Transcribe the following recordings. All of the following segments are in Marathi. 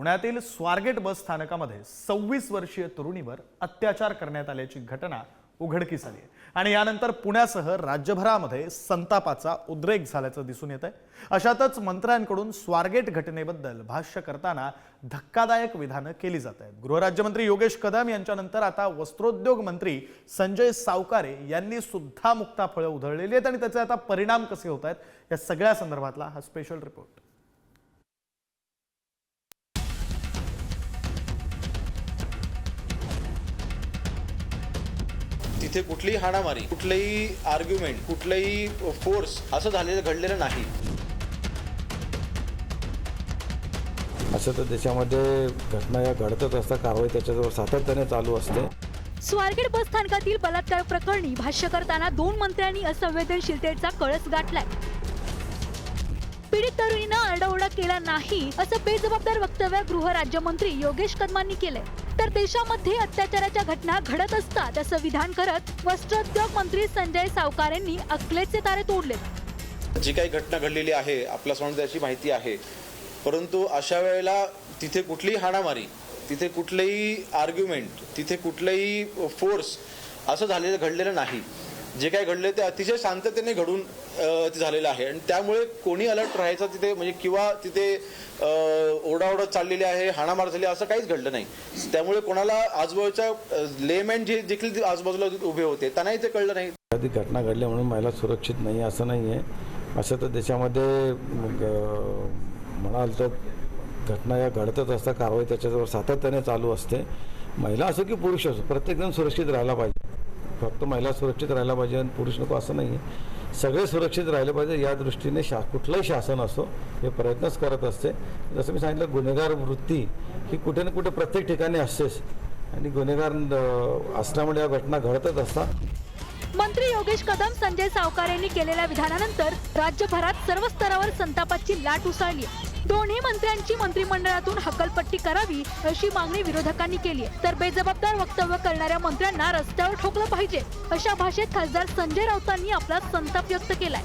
पुण्यातील स्वारगेट बस स्थानकामध्ये सव्वीस वर्षीय तरुणीवर अत्याचार करण्यात आल्याची घटना उघडकीस आली आहे. आणि यानंतर पुण्यासह राज्यभरामध्ये संतापाचा उद्रेक झाल्याचं दिसून येत आहे अशातच मंत्र्यांकडून स्वारगेट घटनेबद्दल भाष्य करताना धक्कादायक विधानं केली जात आहेत. गृहराज्यमंत्री योगेश कदम यांच्यानंतर आता वस्त्रोद्योग मंत्री संजय सावकारे यांनी सुद्धा मुक्ता फळं उधळलेली आहेत आणि त्याचे आता परिणाम कसे होत आहेत या सगळ्या संदर्भातला हा स्पेशल रिपोर्ट तिथे कुठलीही हाणामारी कुठलंही आर्ग्युमेंट कुठलंही फोर्स असं झालेलं घडलेलं नाही. असं तर देशामध्ये घटना या घडतच असतात कारवाई त्याच्याजवळ सातत्याने चालू असते. स्वारगेट बस स्थानकातील बलात्कार प्रकरणी भाष्य करताना दोन मंत्र्यांनी असंवेदनशीलतेचा कळस गाठलाय. पीडित तरुणीनं आरडाओरडा केला नाही असं बेजबाबदार वक्तव्य गृहराज्यमंत्री योगेश कदमांनी केलंय. तर देशामध्ये अत्याचाराच्या घटना घडत असतात असं विधान करत वस्त्रोद्योग मंत्री संजय सावकार यांनी अकलेचे तारे तोडले. जी काही घटना घडलेली आहे आपल्यासमोर त्याची माहिती आहे. परंतु अशा वेळेला तिथे कुठलीही हाणामारी तिथे कुठलंही आर्ग्युमेंट तिथे कुठलंही फोर्स असं झालेलं घडलेलं नाही. जे काय घडले ते अतिशय शांततेने घडून ते झालेलं आहे. आणि त्यामुळे कोणी अलर्ट राहायचं तिथे म्हणजे किंवा तिथे ओढाओढत चाललेली आहे हाणामार झाली असं काहीच घडलं नाही. त्यामुळे कोणाला आजूबाजूच्या लेमॅन जे देखील ते आजूबाजूला उभे होते त्यांनाही ते कळलं नाही. एखादी घटना घडली म्हणून महिला सुरक्षित नाही असं नाही आहे असं तर देशामध्ये मग, म्हणाल तर घटना या घडतच असतात कारवाई त्याच्याजवळ सातत्याने चालू असते. महिला असो की पुरुष असो प्रत्येकजण सुरक्षित राहायला पाहिजे. फक्त महिला सुरक्षित राहायला पाहिजे आणि पुरुष नको असं नाही आहे सगळे सुरक्षित राहिले पाहिजे या दृष्टीने शा कुठलंही शासन असो हे प्रयत्नच करत असते. जसं मी सांगितलं गुन्हेगार वृत्ती ही कुठे ना कुठे प्रत्येक ठिकाणी असतेच. आणि गुन्हेगार असल्यामुळे या घटना घडतच असतात. मंत्री योगेश कदम संजय सावकार यांनी केलेल्या विधानानंतर राज्यभरात सर्व स्तरावर संतापाची लाट उसळली दोन्ही मंत्र्यांची मंत्रिमंडळातून हकलपट्टी करावी अशी मागणी विरोधकांनी केली तर बेजबाबदार वक्तव्य करणाऱ्या मंत्र्यांना रस्त्यावर ठोकलं पाहिजे अशा भाषेत खासदार संजय राऊतांनी आपला संताप व्यक्त केलाय.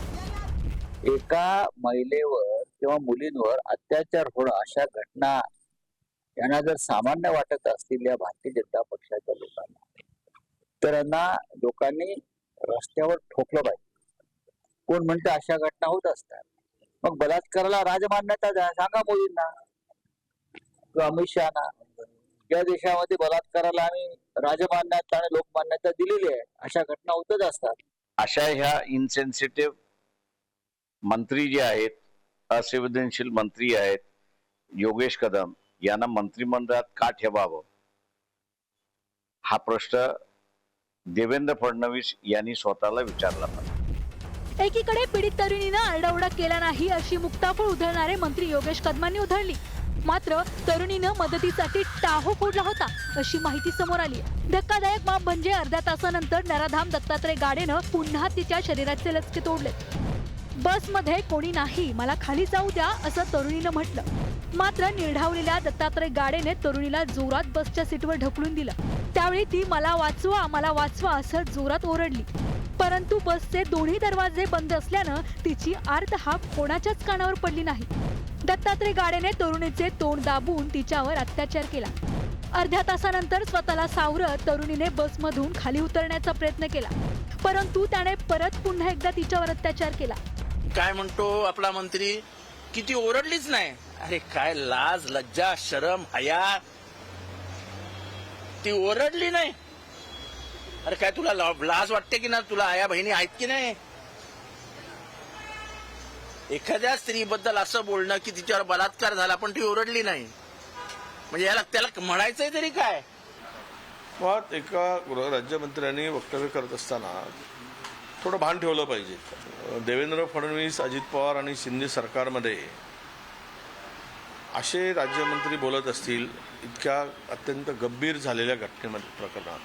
एका महिलेवर किंवा मुलींवर अत्याचार होणं अशा घटना यांना जर सामान्य वाटत असतील या भारतीय जनता पक्षाच्या लोकांना तर यांना लोकांनी रस्त्यावर ठोकलं पाहिजे. कोण म्हणतं अशा घटना होत असतात? मग बलात्काराला राजमान्यता द्या सांगा मोदींना. किंवा अमित शहाना. या देशामध्ये बलात्काराला आम्ही राजमान्यता आणि लोकमान्यता दिलेली आहे. अशा घटना होतच असतात. अशा ह्या इनसेन्सिटिव्ह मंत्री जे आहेत असंवेदनशील मंत्री आहेत योगेश कदम यांना मंत्रिमंडळात का ठेवावं हा प्रश्न देवेंद्र फडणवीस यांनी स्वतःला विचारला एकीकडे पीडित तरुणीनं आरडाओरडा केला नाही अशी मुक्ताफळ उधळणारे मंत्री योगेश कदमांनी उधळली. मात्र तरुणीनं मदतीसाठी टाहो फोडला होता अशी माहिती समोर आली. धक्कादायक बाब म्हणजे अर्ध्या तासानंतर नराधाम दत्तात्रय गाडेनं पुन्हा तिच्या शरीराचे लचके तोडले. बसमध्ये कोणी नाही मला खाली जाऊ द्या असं तरुणीनं म्हटलं. मात्र निर्ढावलेल्या दत्तात्रय गाडेने तरुणीला जोरात बसच्या सीटवर ढकलून दिलं. त्यावेळी ती मला वाचवा मला वाचवा असं जोरात ओरडली. परंतु बसचे दोन्ही दरवाजे बंद असल्यानं तिची आर्त हाक कोणाच्याच कानावर पडली नाही. दत्तात्रय गाडेने तरुणीचे तोंड दाबून तिच्यावर अत्याचार केला. अर्ध्या तासानंतर स्वतःला सावरत तरुणीने बसमधून खाली उतरण्याचा प्रयत्न केला. परंतु त्याने परत पुन्हा एकदा तिच्यावर अत्याचार केला. काय म्हणतो आपला मंत्री? की ती ओरडलीच नाही. अरे काय लाज लज्जा शरम हया. ती ओरडली नाही. अरे काय तुला लाज वाटते की ना? तुला आया बहिणी आहेत की नाही? एखाद्या स्त्रीबद्दल असं बोलणं की तिच्यावर बलात्कार झाला पण ती ओरडली नाही. म्हणजे याला त्याला म्हणायचंय तरी काय? मुळात एका गृहराज्यमंत्र्यांनी वक्तव्य करत असताना थोडं भान ठेवलं पाहिजे. देवेंद्र फडणवीस अजित पवार आणि शिंदे सरकारमध्ये असे राज्यमंत्री बोलत असतील इतक्या अत्यंत गंभीर झालेल्या घटनेमध्ये प्रकरणात.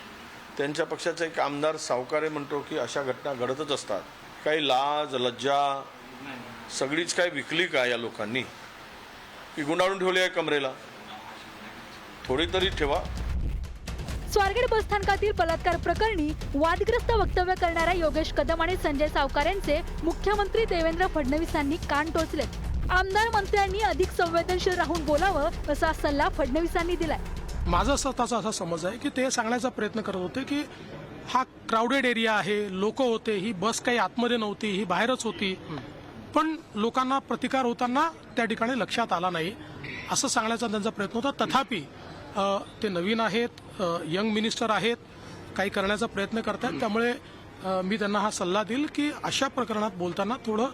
त्यांच्या पक्षाचा एक आमदार सावकारे म्हणतो की अशा घटना घडतच असतात. काही लाज लज्जा सगळीच काय विकली का या लोकांनी? की गुंडाळून ठेवली आहे कमरेला? थोडी तरी ठेवा. स्वारगेट बसस्थानकातील बलात्कार प्रकरणी वादग्रस्त वक्तव्य करणाऱ्या योगेश कदम आणि संजय सावकार यांचे मुख्यमंत्री देवेंद्र फडणवीसांनी कान टोचले आमदार मंत्र्यांनी अधिक संवेदनशील राहून बोलावं असा सल्ला फडणवीसांनी दिलाय. माझा स्वतःचा असा समज आहे की ते सांगण्याचा प्रयत्न करत होते की हा क्राऊडेड एरिया आहे लोक होते ही बस काही आतमध्ये नव्हती ही बाहेरच होती. पण लोकांना प्रतिकार होताना त्या ठिकाणी लक्षात आला नाही. असं सांगण्याचा त्यांचा प्रयत्न होता. तथापि ते नवीन आहेत यंग मिनिस्टर आहेत काही करण्याचा प्रयत्न करतात त्यामुळे मी त्यांना हा सल्ला देईल की अशा प्रकरणात बोलताना थोडं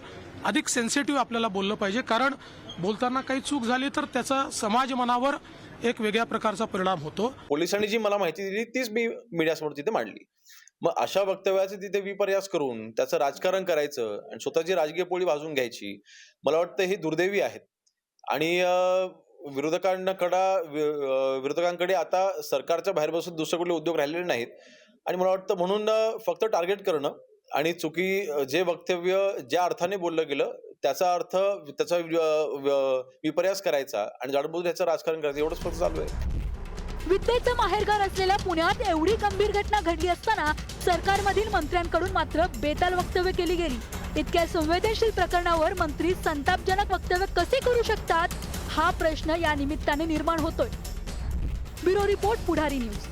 अधिक सेन्सिटिव्ह आपल्याला बोललं पाहिजे. कारण बोलताना काही चूक झाली तर त्याचा समाज मनावर एक वेगळ्या प्रकारचा परिणाम होतो. पोलिसांनी जी मला माहिती दिली तीच मी मीडियासमोर तिथे मांडली. मग अशा वक्तव्याचे तिथे विपर्यास करून त्याचं राजकारण करायचं आणि स्वतःची राजकीय पोळी भाजून घ्यायची मला वाटतं ही दुर्दैवी आहेत. आणि विरोधकांकडा वि- विरोधकांकडे आता सरकारच्या बाहेर बसून दुसरे कुठले उद्योग राहिलेले नाहीत. आणि मला वाटतं म्हणून फक्त टार्गेट करणं आणि चुकी जे वक्तव्य ज्या अर्थाने बोललं गेलं त्याचा अर्थ त्याचा विपर्यास करायचा आणि जाडबूड त्याचं राजकारण करायचं एवढंच फक्त चालू आहे. विद्येचं माहेरघर असलेल्या पुण्यात एवढी गंभीर घटना घडली असताना सरकारमधील मंत्र्यांकडून मात्र बेताल वक्तव्य केली गेली. इतक्या संवेदनशील प्रकरणावर मंत्री संतापजनक वक्तव्य कसे करू शकतात हा प्रश्न या निमित्ताने निर्माण होतोय. Bureau report Pudhari news.